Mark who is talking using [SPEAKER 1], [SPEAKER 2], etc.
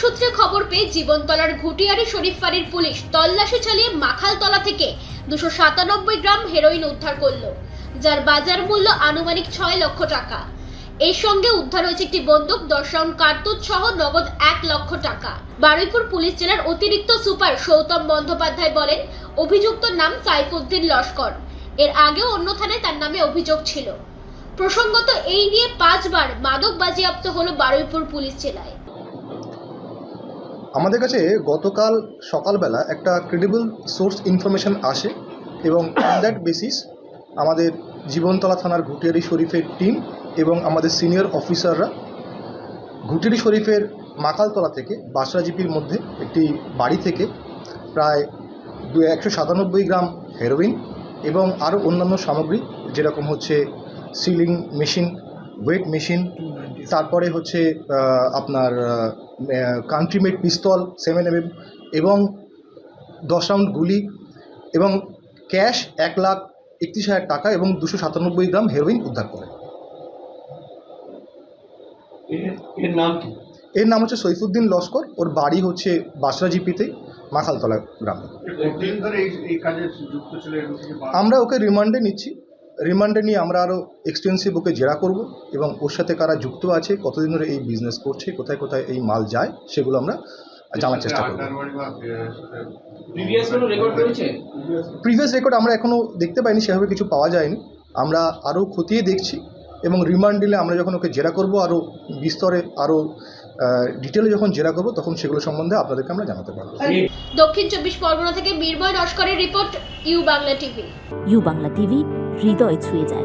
[SPEAKER 1] সূত্রে খবর পেয়ে জীবনতলার ঘুটিয়ারি শরীফ ফাঁড়ির পুলিশ তল্লাশি চালিয়ে মাখালতলা থেকে দুশো সাতানব্বই গ্রাম হেরোইন উদ্ধার করল, যার বাজার মূল্য আনুমানিক ছয় লক্ষ টাকা। এর সঙ্গে উদ্ধার হয়েছে একটি বন্দুক দশ রাউন্ড কার্তুজ সহ নগদ এক লক্ষ টাকা। বারুইপুর পুলিশ জেলার অতিরিক্ত সুপার সৌতম বন্দ্যোপাধ্যায় বলেন, অভিযুক্ত নাম সাইফুদ্দিন লস্কর। এর আগেও অন্য থানায় তার নামে অভিযোগ ছিল। প্রসঙ্গত এই নিয়ে পাঁচবার মাদক বাজেয়াপ্ত হলো বারুইপুর পুলিশ জেলায়।
[SPEAKER 2] আমাদের কাছে গতকাল সকালবেলা একটা ক্রেডিবল সোর্স ইনফরমেশন আসে এবং অন দ্যাট বেসিস আমাদের জীবনতলা থানার ঘুটিয়ারি শরীফের টিম এবং আমাদের সিনিয়র অফিসাররা ঘুটিয়ারি শরীফের মাকালতলা থেকে বাসরা জিপির মধ্যে একটি বাড়ি থেকে প্রায় দু একশো সাতানব্বই গ্রাম হেরোইন এবং আরও অন্যান্য সামগ্রী, যেরকম হচ্ছে সিলিং মেশিন ওয়েট মেশিন তারপরে হচ্ছে আপনার country made pistol seven M এবং দশ রাউন্ড গুলি এবং ক্যাশ এক লাখ একত্রিশ হাজার টাকা এবং দুশো সাতানব্বই গ্রাম হেরোইন উদ্ধার করে।
[SPEAKER 3] এর এর নাম কি?
[SPEAKER 2] এর নাম হচ্ছে সৈফুদ্দিন লস্কর ওর বাড়ি হচ্ছে বাসরা জিপিতে মাখালতলা গ্রামে। আমরা ওকে রিমান্ডে নিচ্ছি। রিমান্ডে নিয়ে আমরা আরও এক্সটেন্সিভ ওকে জেরা করব এবং ওর সাথে কারা যুক্ত আছে কতদিন ধরে এই বিজনেস করছে কোথায় কোথায় এই মাল যায় সেগুলো আমরা জানার চেষ্টা করব।
[SPEAKER 4] রেকর্ড
[SPEAKER 2] প্রিভিয়াস রেকর্ড আমরা এখনও দেখতে পাইনি সেভাবে কিছু পাওয়া যায়নি। আমরা আরও খতিয়ে দেখছি এবং রিমান্ড দিলে আমরা যখন ওকে জেরা করব আরও বিস্তরে আরও ডিটেলে যখন জেরা করব তখন সেগুলো সম্বন্ধে আপনাদেরকে আমরা জানাতে পারব।
[SPEAKER 1] দক্ষিণ চব্বিশ পরগনা থেকে Birmoy নস্করের report U Bangla TV.
[SPEAKER 5] U Bangla TV হৃদয় ছুঁয়ে যায়।